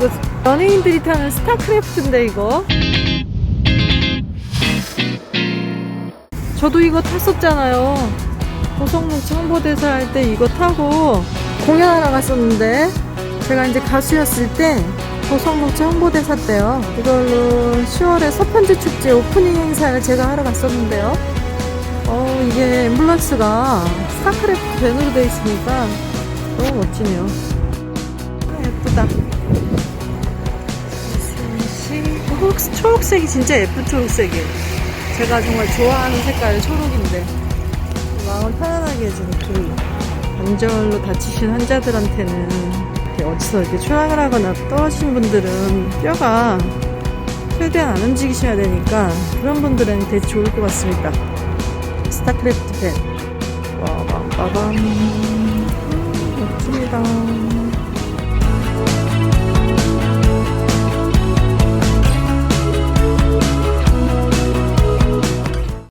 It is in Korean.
이거 연예인들이 타는 스타크래프트인데 이거. 저도 이거 탔었잖아요. 고성묵 홍보대사 할 때 이거 타고 공연하러 갔었는데 제가 이제 가수였을 때 고성묵 홍보대사 때요. 이걸로 10월에 서편지 축제 오프닝 행사를 제가 하러 갔었는데요. 어 이게 앰뷸런스가 스타크래프트 밴으로 되어 있으니까 너무 멋지네요. 아, 예쁘다 초록색이 진짜 예쁜 초록색이에요. 제가 정말 좋아하는 색깔 초록인데 마음 편안하게 해주는 그 관절로 다치신 환자들한테는 이렇게 어디서 이렇게 초락을 하거나 떨어진 분들은 뼈가 최대한 안 움직이셔야 되니까 그런 분들은 되게 좋을 것 같습니다. 스타크래프트 펜. 빠밤 빠밤. 음, 멋집니다.